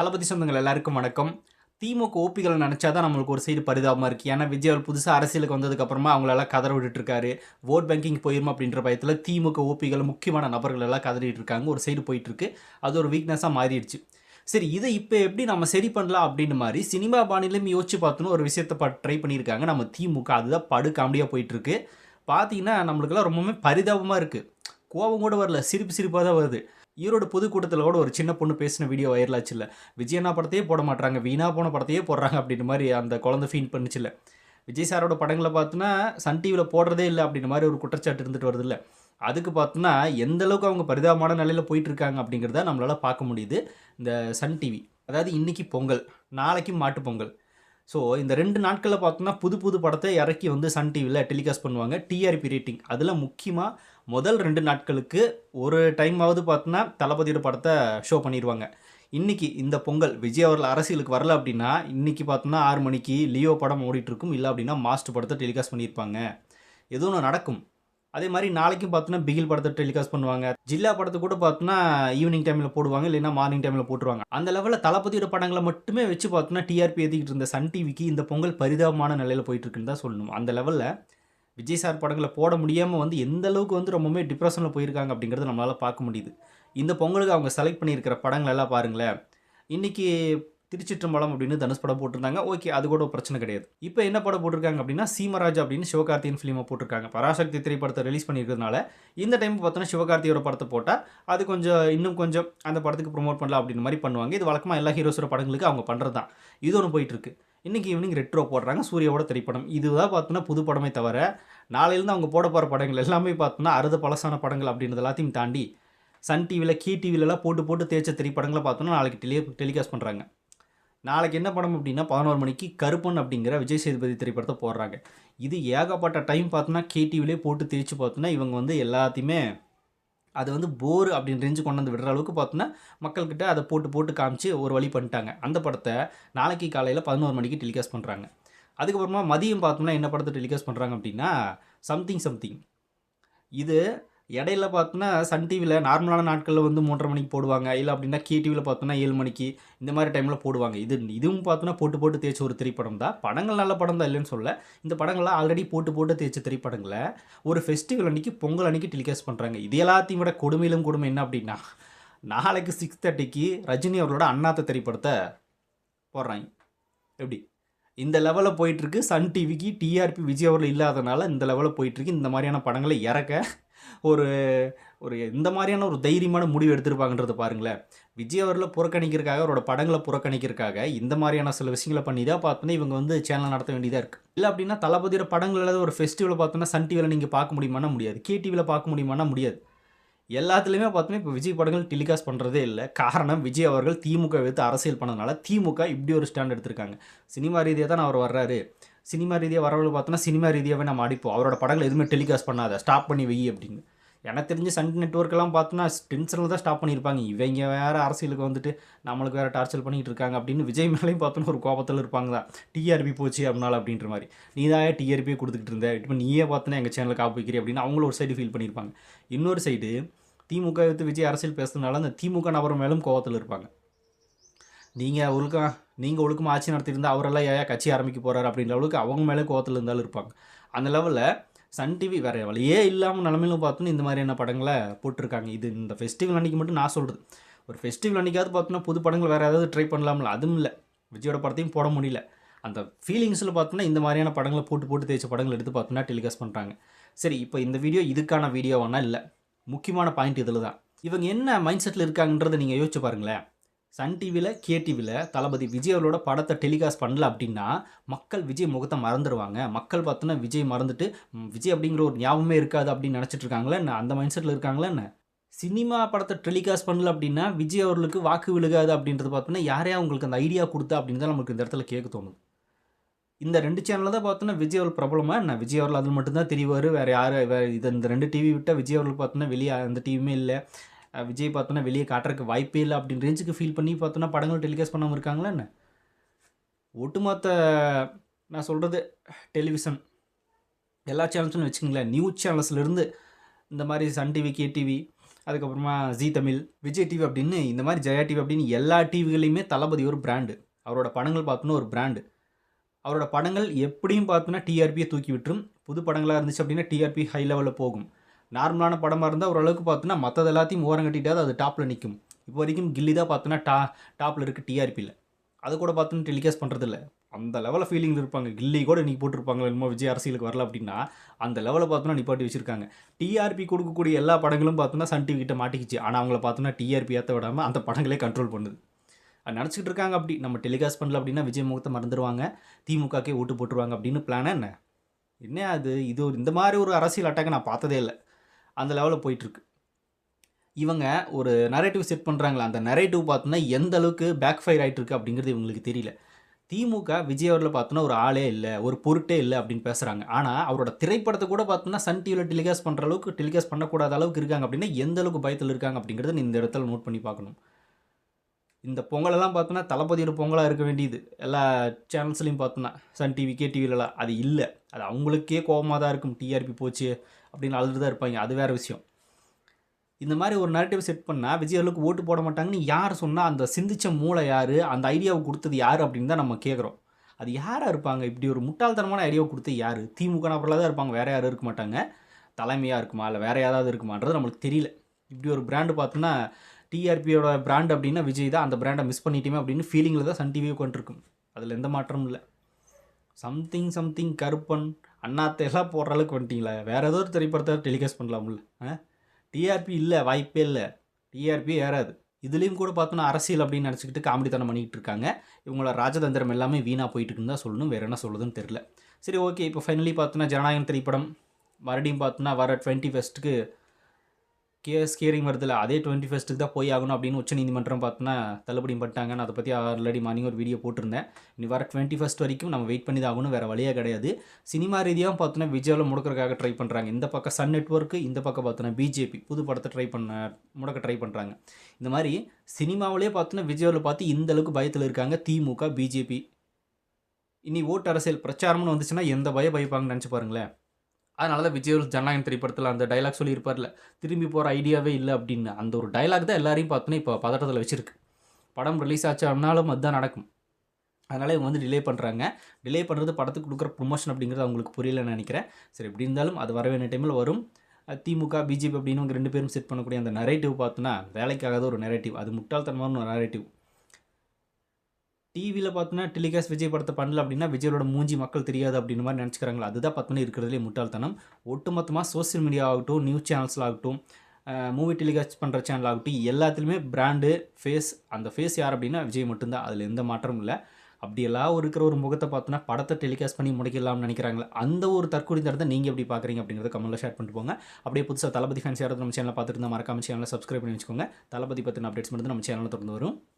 தளபதி சொந்தங்கள் எல்லாருக்கும் வணக்கம். திமுக ஓபிகளை நினச்சா தான் நம்மளுக்கு ஒரு சைடு பரிதாபமாக இருக்குது ஏன்னா விஜய் அவர் புதுசாக அரசியலுக்கு வந்ததுக்கப்புறமா அவங்களெல்லாம் கதற விட்டுட்டுருக்காரு ஓட் பேங்கிங் போயிருமா அப்படின்ற பயத்தில் திமுக ஓபிகள் முக்கியமான நபர்கள் எல்லாம் கதறிட்டு இருக்காங்க. ஒரு சைடு போயிட்டுருக்கு. அது ஒரு வீக்னஸாக மாறிடுச்சு. சரி இதை இப்போ எப்படி நம்ம சரி பண்ணலாம் அப்படின்னு மாதிரி சினிமா பாணிலையும் யோசிச்சு பார்த்துன்னு ஒரு விஷயத்தை ட்ரை பண்ணியிருக்காங்க. நம்ம திமுக அதுதான் படு காமெடியாக போயிட்டுருக்கு. பார்த்தீங்கன்னா நம்மளுக்கெல்லாம் ரொம்பவுமே பரிதாபமாக இருக்குது கோபம் கூட வரல. சிரிப்பு சிரிப்பாக தான் வருது. ஈரோடு பொதுக்கூட்டத்தில் கூட ஒரு சின்ன பொண்ணு பேசின வீடியோ வைரலாச்சு இல்லை. விஜயண்ணா படத்தையே போட மாட்டாங்க வீணா போன படத்தையே போடுறாங்க அப்படின்ற மாதிரி அந்த குழந்தை ஃபீல் பண்ணுச்சுல்ல விஜய் சாரோட படங்களை பார்த்தோன்னா சன் டிவியில் போடுறதே இல்லை அப்படின்ற மாதிரி ஒரு குற்றச்சாட்டு இருந்துட்டு வருது இல்லை. அதுக்கு பார்த்தோன்னா எந்த அளவுக்கு அவங்க பரிதாபமான நிலையில் போயிட்டுருக்காங்க அப்படிங்கிறத நம்மளால் பார்க்க முடியுது இந்த சன் டிவி அதாவது இன்றைக்கி பொங்கல் நாளைக்கு மாட்டு பொங்கல். ஸோ இந்த ரெண்டு நாட்களில் பார்த்தோன்னா புது புது படத்தை இறக்கி வந்து சன் டிவியில் டெலிகாஸ்ட் பண்ணுவாங்க டிஆர்பி ரேட்டிங் அதில் முக்கியமாக முதல் ரெண்டு நாட்களுக்கு ஒரு டைமாவது பார்த்தோன்னா தளபதியோட படத்தை ஷோ பண்ணிடுவாங்க இன்றைக்கி இந்த பொங்கல் விஜய் அவர்கள் அரசியலுக்கு வரல அப்படின்னா இன்றைக்கி பார்த்தோன்னா ஆறு மணிக்கு லியோ படம் ஓடிட்டுருக்கும். இல்லை அப்படின்னா மாஸ்டர் படத்தை டெலிகாஸ்ட் பண்ணியிருப்பாங்க. எதுவும் ஒன்று நடக்கும். அதே மாதிரி நாளைக்கும் பார்த்தோன்னா பிகில் படத்தை டெலிகாஸ்ட் பண்ணுவாங்க. ஜில்லா படத்தை கூட பார்த்தோன்னா ஈவினிங் டைமில் போடுவாங்க இல்லைன்னா மார்னிங் டைமில் போட்டுருவாங்க. அந்த லெவலில் தளபதியோட படங்களை மட்டுமே வச்சு பார்த்தோன்னா டிஆர்பி ஏற்றிக்கிட்டு இருந்த சன் டிவிக்கு இந்த பொங்கல் பரிதாபமான நிலையில் போயிட்டுருக்குன்னு தான் சொல்லணும். அந்த லெவலில் விஜய் சார் படங்களை போட முடியாமல் வந்து எந்த அளவுக்கு வந்து ரொம்பவுமே டிப்ரெஷனில் போயிருக்காங்க அப்படிங்கிறத நம்மளால் பார்க்க முடியுது. இந்த பொங்கலுக்கு அவங்க செலக்ட் பண்ணியிருக்கிற படங்கள் எல்லாம் பாருங்களேன். இன்றைக்கி திருச்சிற்றம்பலம் அப்படின்னு தனுஷ் படம் போட்டிருந்தாங்க. ஓகே அது கூட ஒரு பிரச்சனை கிடையாது. இப்போ என்ன படம் போட்டிருக்காங்க அப்படின்னா சீமராஜ் அப்படின்னு சிவகார்த்தியன் ஃபிலிமை போட்டிருக்காங்க. பராசக்தி திரைப்படத்தை ரிலீஸ் பண்ணியிருக்கிறதுனால இந்த டைம் பார்த்தோன்னா சிவகார்த்தியோட படத்தை போட்டால் அது கொஞ்சம் இன்னும் கொஞ்சம் அந்த படத்துக்கு ப்ரொமோட் பண்ணலாம் அப்படின்னு மாதிரி பண்ணுவாங்க. இது வழக்கமாக எல்லா ஹீரோஸோட படங்களுக்கு அவங்க பண்ணுறது தான் இது ஒன்று போயிட்டுருக்கு இன்றைக்கி ஈவினிங் ரெட்ரோ போடுறாங்க. சூர்யாவோட திரைப்படம். இதுதான் பார்த்தோன்னா புது படமே தவிர நாளையிலேருந்து அவங்க போட போகிற படங்கள் எல்லாமே பார்த்தோன்னா அறுத பழசான படங்கள் அப்படின்றது எல்லாத்தையும் தாண்டி சன் டிவியில் கீ டிவிலலாம் போட்டு போட்டு தேய்ச்ச திரைப்படங்களை பார்த்தோன்னா நாளைக்கு டெலி டெலிகாஸ்ட் பண்ணுறாங்க நாளைக்கு என்ன படம் அப்படின்னா பதினோரு மணிக்கு கருப்பன் அப்படிங்கிற விஜய் சேதுபதி திரைப்படத்தை போடுறாங்க. இது ஏகப்பட்ட டைம் பார்த்தோன்னா கேடிவிலே போட்டு தேய்ச்சி பார்த்தோன்னா இவங்க வந்து எல்லாத்தையுமே அது வந்து போர் அப்படின்னு ரேஞ்சு கொண்டு வந்து விடுற அளவுக்கு பார்த்தோன்னா மக்கள்கிட்ட அதை போட்டு போட்டு காமிச்சு ஒரு வழி பண்ணிட்டாங்க. அந்த படத்தை நாளைக்கு காலையில் பதினோரு மணிக்கு டெலிகாஸ்ட் பண்ணுறாங்க அதுக்கப்புறமா மதியம் பார்த்தோம்னா என்ன படத்தை டெலிகாஸ்ட் பண்ணுறாங்க அப்படின்னா சம்திங் சம்திங் இது இடையில பார்த்தோன்னா சன் டிவியில் நார்மலான நாட்களில் வந்து மூன்றரை மணிக்கு போடுவாங்க. இல்லை அப்படின்னா கே டிவியில் பார்த்தோன்னா ஏழு மணிக்கு இந்த மாதிரி டைமில் போடுவாங்க. இது இதுவும் பார்த்தோன்னா போட்டு போட்டு தேய்ச்ச ஒரு திரைப்படம் தான். படங்கள் நல்ல படம் தான் இல்லைன்னு சொல்ல இந்த படங்கள்லாம் ஆல்ரெடி போட்டு போட்டு தேய்ச்ச திரைப்படங்களை ஒரு ஃபெஸ்டிவல் அன்றைக்கி பொங்கல் அன்றைக்கி டெலிகாஸ்ட் பண்ணுறாங்க இது எல்லாத்தையும் விட கொடுமையிலும் கொடுமை என்ன அப்படின்னா நாளைக்கு சிக்ஸ் தேர்ட்டிக்கு ரஜினி அவர்களோட அண்ணாத்த திரைப்படத்தை போடுறாங்க. எப்படி? இந்த லெவலில் போயிட்டுருக்கு. சன் டிவிக்கு டிஆர்பி விஜய் அவர்கள் இல்லாதனால இந்த லெவலில் போயிட்டுருக்கு. இந்த மாதிரியான படங்களை இறக்க ஒரு ஒரு இந்த மாதிரியான ஒரு தைரியமான முடிவு எடுத்திருப்பாங்கன்றது பாருங்களேன். விஜய் அவர்களை புறக்கணிக்கிறதுக்காக அவரோட படங்களை புறக்கணிக்கிறதுக்காக இந்த மாதிரியான சில விஷயங்களை பண்ணி தான் பார்த்தோன்னா இவங்க வந்து சேனல் நடத்த வேண்டியதாக இருக்குது இல்லை அப்படின்னா தளபதியோட படங்கள் ஒரு ஃபெஸ்டிவலை பார்த்தோன்னா சன் டிவியில் நீங்கள் பார்க்க முடியுமானா முடியாது. கே டிவியில் பார்க்க முடியுமானா முடியாது. எல்லாத்துலேயுமே பார்த்தோன்னா இப்போ விஜய் படங்கள் டெலிகாஸ்ட் பண்ணுறதே இல்லை. காரணம் விஜய் அவர்கள் திமுக வைத்து அரசியல் பண்ணதுனால திமுக இப்படி ஒரு ஸ்டாண்ட் எடுத்திருக்காங்க. சினிமா ரீதியாக தான் அவர் வர்றாரு. சினிமா ரீதியாக வரவங்க பார்த்தோன்னா சினிமா ரீதியாகவே நம்ம அடிப்போம். அவரோட படங்கள் எதுவுமே டெலிகாஸ்ட் பண்ணாத ஸ்டாப் பண்ணி வை அப்படின்னு. எனக்கு தெரிஞ்ச சன் நெட்ஒர்க்கெல்லாம் பார்த்தோன்னா டென்ஷனில் தான் ஸ்டாப் பண்ணியிருப்பாங்க. இவங்க வேறு அரசியலுக்கு வந்துட்டு நம்மளுக்கு வேறு டார்ச்சர் பண்ணிகிட்டு இருக்காங்க அப்படின்னு விஜய் மேலேயும் பார்த்தோன்னா ஒரு கோபத்தில் இருப்பாங்க தான். டிஆர்பி போச்சு அப்படினால அப்படின்ற மாதிரி. நீ தான் டிஆர்பியே கொடுத்துக்கிட்டு இருந்த? இப்போ நீயே பார்த்தோன்னா எங்கள் சேனலுக்கு காப்பிக்கிறீ அப்படின்னு அவங்களும் ஒரு சைடு ஃபீல் பண்ணியிருப்பாங்க. இன்னொரு சைடு திமுக எடுத்து விஜய் அரசியல் பேசுறதுனால அந்த திமுக நபர் மேலும் கோவத்தில் இருப்பாங்க. நீங்கள் ஒழுக்கம் நீங்கள் ஒழுக்கமாக ஆட்சி நடத்தியிருந்தால் அவரெல்லாம் ஏன் கட்சி ஆரம்பிக்க போகிறாரு அப்படின்ற அளவுக்கு அவங்க மேலே கோவத்தில் இருந்தாலும் இருப்பாங்க. அந்த லெவலில் சன் டிவி வேறு வழியே இல்லாமல் நிலமையிலும் பார்த்தோன்னா இந்த மாதிரியான படங்களை போட்டிருக்காங்க. இது இந்த ஃபெஸ்டிவல் அன்றைக்கி மட்டும் நான் சொல்கிறது ஒரு ஃபெஸ்டிவல் அன்றைக்காவது பார்த்தோன்னா புது படங்கள் வேறு ஏதாவது ட்ரை பண்ணலாம்ல. அதுவும் இல்லை. விஜயோட படத்தையும் போட முடியல. அந்த ஃபீலிங்ஸில் பார்த்தோன்னா இந்த மாதிரியான படங்களை போட்டு போட்டு தேய்ச்ச படங்கள் எடுத்து பார்த்தோன்னா டெலிகாஸ்ட் பண்ணுறாங்க சரி இப்போ இந்த வீடியோ இதுக்கான வீடியோவானா இல்லை? முக்கியமான பாயிண்ட் இதில் தான் இவங்க என்ன மைண்ட் செட்டில் இருக்காங்கன்றதை நீங்கள் யோசிச்சு பாருங்களேன். சன் டிவியில் கே டிவியில் தளபதி விஜய் அவரோட படத்தை டெலிகாஸ்ட் பண்ணல அப்படின்னா மக்கள் விஜய் முகத்தை மறந்துடுவாங்க மக்கள் பார்த்தோன்னா விஜய் மறந்துட்டு விஜய் அப்படிங்கிற ஒரு ஞாபகமே இருக்காது அப்படின்னு நினச்சிட்டு இருக்காங்களா என்ன? அந்த மைண்ட் செட்டில் இருக்காங்களா என்ன? சினிமா படத்தை டெலிகாஸ்ட் பண்ணல அப்படின்னா விஜய் அவர்களுக்கு வாக்கு விழுகாது அப்படின்றது பார்த்தோன்னா யாரையா உங்களுக்கு அந்த ஐடியா கொடுத்தா அப்படின்னு தான் நமக்கு இந்த இடத்துல கேட்க தோணுது. இந்த ரெண்டு சேனலில் தான் பார்த்தோன்னா விஜய் அவர்கள் பிரபலமாக என்ன விஜய் அவர்கள் அதில் மட்டும்தான் தெரிவார்? வேறு யார் வேறு இது இந்த ரெண்டு டிவி விட்டால் விஜய் அவர்கள் பார்த்தோன்னா வெளியே அந்த டிவியுமே இல்லை. விஜய் பார்த்தோன்னா வெளியே காட்டுறதுக்கு வாய்ப்பே இல்லை அப்படின்னு ரேஞ்சுக்கு ஃபீல் பண்ணி பார்த்தோன்னா படங்கள் டெலிகாஸ்ட் பண்ணாமல் இருக்காங்களா என்ன? ஒட்டுமொத்த நான் சொல்கிறது டெலிவிஷன் எல்லா சேனல்ஸும் வச்சுக்கங்களேன். நியூஸ் சேனல்ஸ்லேருந்து இந்த மாதிரி சன் டிவி கே டிவி அதுக்கப்புறமா ஜீ தமிழ் விஜய் டிவி அப்படின்னு இந்த மாதிரி ஜெயா டிவி அப்படின்னு எல்லா டிவிகளையுமே தளபதி ஒரு பிராண்டு அவரோட படங்கள் பார்த்தோன்னா ஒரு பிராண்டு அவரோட படங்கள் எப்படியும் பார்த்தோன்னா டிஆர்பியை தூக்கி விட்டுரும். புது படங்களாக இருந்துச்சு அப்படின்னா டிஆர்பி ஹை லெவலில் போகும். நார்மலான படமாக இருந்தால் ஓரளவுக்கு பார்த்தோன்னா மற்றது எல்லாத்தையும் ஓரம் கட்டிட்டாவது அது டாப்பில் நிற்கும் இப்போ வரைக்கும் கில்லி தான் பார்த்தோன்னா டா டாப்பில் இருக்குது டிஆர்பியில் அது கூட பார்த்தோன்னா டெலிகாஸ்ட் பண்ணுறதில்ல அந்த லெவலில் ஃபீலிங் இருப்பாங்க. கில்லி கூட இன்றைக்கி போட்டிருப்பாங்க என்னமோ விஜய் அரசியலுக்கு வரல அப்படின்னா அந்த லெவலில் பார்த்தோன்னா நிப்பாட்டி வச்சுருக்காங்க. டிஆர்பி கொடுக்கக்கூடிய எல்லா படங்களும் பார்த்தோன்னா சன் டிவி கிட்ட மாட்டிக்கிச்சு. ஆனால் அவங்கள பார்த்தோன்னா டிஆர்பி ஏற்ற விடாமல் அந்த படங்களே கண்ட்ரோல் பண்ணுது. நினச்சிக்கிட்டு இருக்காங்க அப்படி. நம்ம டெலிகாஸ்ட் பண்ணல அப்படின்னா விஜய் முகத்தை மறந்துடுவாங்க திமுகக்கே ஓட்டு போட்டுருவாங்க அப்படின்னு பிளானா என்ன? என்ன அது? இது ஒரு இந்த மாதிரி ஒரு அரசியல் அட்டாக்கை நான் பார்த்ததே இல்லை. அந்த லெவலில் போயிட்டுருக்கு. இவங்க ஒரு நரேட்டிவ் செட் பண்ணுறாங்களா அந்த நரேட்டிவ் பார்த்தோன்னா எந்த அளவுக்கு பேக் ஃபயர் ஆகிட்டு இருக்கு அப்படிங்கிறது இவங்களுக்கு தெரியல. திமுக விஜய் அவரில் பார்த்தோன்னா ஒரு ஆளே இல்லை ஒரு பொருட்டே இல்லை அப்படின்னு பேசுகிறாங்க ஆனால் அவரோட திரைப்படத்தை கூட பார்த்தோன்னா சன் டிவியில் டெலிகாஸ்ட் பண்ணுற அளவுக்கு டெலிகாஸ்ட் பண்ணக்கூடாத அளவுக்கு இருக்காங்க அப்படின்னா எந்த அளவுக்கு பயத்தில் இருக்காங்க அப்படிங்கிறத நீ இந்த இடத்துல நோட் பண்ணி பார்க்கணும். இந்த பொங்கலெல்லாம் பார்த்தோன்னா தளபதியோட பொங்கலாக இருக்க வேண்டியது. எல்லா சேனல்ஸ்லையும் பார்த்தோன்னா சன் டிவி கே டிவிலலாம் அது இல்லை. அது அவங்களுக்கே கோபமாக தான் இருக்கும். டிஆர்பி போச்சு அப்படின்னு அழுது தான் இருப்பாங்க. அது வேறு விஷயம். இந்த மாதிரி ஒரு நரேட்டிவ் செட் பண்ணால் விஜய் அளவுக்கு ஓட்டு போட மாட்டாங்கன்னு யார் சொன்னால் அந்த சிந்திச்ச மூளை யார்? அந்த ஐடியாவை கொடுத்தது யார் அப்படின்னு தான் நம்ம கேட்குறோம் அது யாராக இருப்பாங்க? இப்படி ஒரு முட்டாள்தனமான ஐடியாவை கொடுத்து யார்? திமுக நபர்களாக தான் இருப்பாங்க. வேறு யாரும் இருக்க மாட்டாங்க. தலைமையாக இருக்குமா? இல்லை வேறு யாராவது இருக்குமான்றது நம்மளுக்கு தெரியல. இப்படி ஒரு பிராண்டு பார்த்தோன்னா டிஆர்பியோட பிராண்ட் அப்படின்னா விஜய் தான் அந்த பிராண்டை மிஸ் பண்ணிட்டோமே அப்படின்னு ஃபீலிங்கில் தான் சன் டிவி உட்காந்துருக்கும் அதில் எந்த மாற்றமும் இல்லை. சம்திங் சம்திங் கருப்பன் அண்ணாத்தையெல்லாம் போடுற அளவுக்கு வந்துட்டிங்களா. வேறு ஏதோ ஒரு திரைப்படத்தை டெலிகாஸ்ட் பண்ணலாம்ல. ஆ? டிஆர்பி இல்லை வாய்ப்பே இல்லை. டிஆர்பி ஏறாது. இதுலேயும் கூட பார்த்தோன்னா அரசியல் அப்படின்னு நினச்சிக்கிட்டு காமெடித்தனம் பண்ணிக்கிட்டு இருக்காங்க. இவங்களோட ராஜதந்திரம் எல்லாமே வீணாக போயிட்டு இருக்குன்னு தான் சொல்லணும். வேறு என்ன சொல்லுதுன்னு தெரில சரி ஓகே இப்போ ஃபைனலி பார்த்தோன்னா ஜனநாயகம் திரைப்படம். மறுபடியும் பார்த்தோன்னா வர டுவெண்ட்டி ஃபஸ்ட்டுக்கு கேஸ் ஹியரிங் வருதுல அதே டுவெண்ட்டி ஃபஸ்ட்டுக்கு தான் போய் ஆகணும் அப்படின்னு உச்ச நீதிமன்றம் பார்த்தோன்னா தள்ளுபடி பண்ணிட்டாங்க. நான் அதை பற்றி ஆல்ரெடி மார்னிங் ஒரு வீடியோ போட்டிருந்தேன். இனி வர டுவெண்ட்டி ஃபஸ்ட் வரைக்கும் நம்ம வெயிட் பண்ணி தான் ஆகணும் வேறு வழியாக கிடையாது. சினிமா ரீதியாக பார்த்தோன்னா விஜயாவில் முடக்கிறதுக்காக ட்ரை பண்ணுறாங்க இந்த பக்கம் சன் நெட்ஒர்க்கு இந்த பக்கம் பார்த்தோன்னா பிஜேபி புது படத்தை ட்ரை பண்ண முடக்க ட்ரை பண்ணுறாங்க இந்த மாதிரி சினிமாவிலே பார்த்தோன்னா விஜயாவில் பார்த்து இந்த அளவுக்கு பயத்தில் இருக்காங்க திமுக பிஜேபி இனி ஓட்டு அரசியல் பிரச்சாரம்னு வந்துச்சுன்னா எந்த பய பயப்பாங்கன்னு நினச்சி பாருங்களேன். அதனால தான் விஜய் ஜனநாயகம் திரைப்படத்தில் அந்த டைலாக் சொல்லியிருப்பார்ல திரும்பி போகிற ஐடியாவே இல்லை அப்படின்னு. அந்த ஒரு டைலாக் தான் எல்லாரையும் பார்த்தோன்னா இப்போ பதட்டத்தில் வச்சுருக்கு. படம் ரிலீஸ் ஆச்சு அதுதான் நடக்கும். அதனால் இவங்க வந்து டிலே பண்ணுறாங்க டிலே பண்ணுறது படத்துக்கு கொடுக்குற ப்ரொமோஷன் அப்படிங்கிறது அவங்களுக்கு புரியலன்னு நினைக்கிறேன். சரி எப்படி இருந்தாலும் அது வர வேண்டிய டைமில் வரும். திமுக பிஜேபி அப்படின்னு இவங்க ரெண்டு பேரும் செட் பண்ணக்கூடிய அந்த நரேட்டிவ் பார்த்தோன்னா வேலைக்காகாத ஒரு நரேட்டிவ் அது முட்டாள்தனமான ஒரு நரேட்டிவ் டிவியில் பார்த்தோன்னா டெலிகாஸ்ட் விஜய் படத்தை பண்ணல அப்படின்னா விஜயோட மூஞ்சி மக்கள் தெரியாது அப்படின்ற மாதிரி நினச்சிக்கிறாங்களா. அதுதான் பார்த்தோன்னா இருக்கிறதுலே முட்டாள்தனம். ஒட்டுமொத்தமாக சோசியல் மீடியா ஆகட்டும் நியூஸ் சேனல்ஸில் ஆகட்டும் மூவி டெலிகாஸ்ட் பண்ணுற சேனல் ஆகட்டும் எல்லாத்துலேயுமே பிராண்டு ஃபேஸ் அந்த ஃபேஸ் யார் அப்படின்னா விஜய் மட்டும்தான். அதில் எந்த மாற்றமும் இல்லை. அப்படி எல்லாம் இருக்கிற ஒரு முகத்தை பார்த்தோன்னா படத்தை டெலிகாஸ்ட் பண்ணி முடிக்கலாம்னு நினைக்கிறாங்களே அந்த ஒரு தற்கொலை தரத்தை நீங்கள் எப்படி பார்க்குறீங்க அப்படிங்கிறத கமெண்ட்டில் ஷேர் பண்ணிட்டு போங்க. அப்படியே புதுசாக தளபதி ஃபேன்ஸ் யாராவது நம்ம சேனலில் பார்த்துட்டு இருந்தால் மறக்காம சேனலில் சப்ஸ்கிரைப் பண்ணி வச்சுக்கோங்க. தளபதி பற்றின அப்டேட்ஸ் மட்டும் நம்ம சேனலில் தொடர்ந்து வரும்.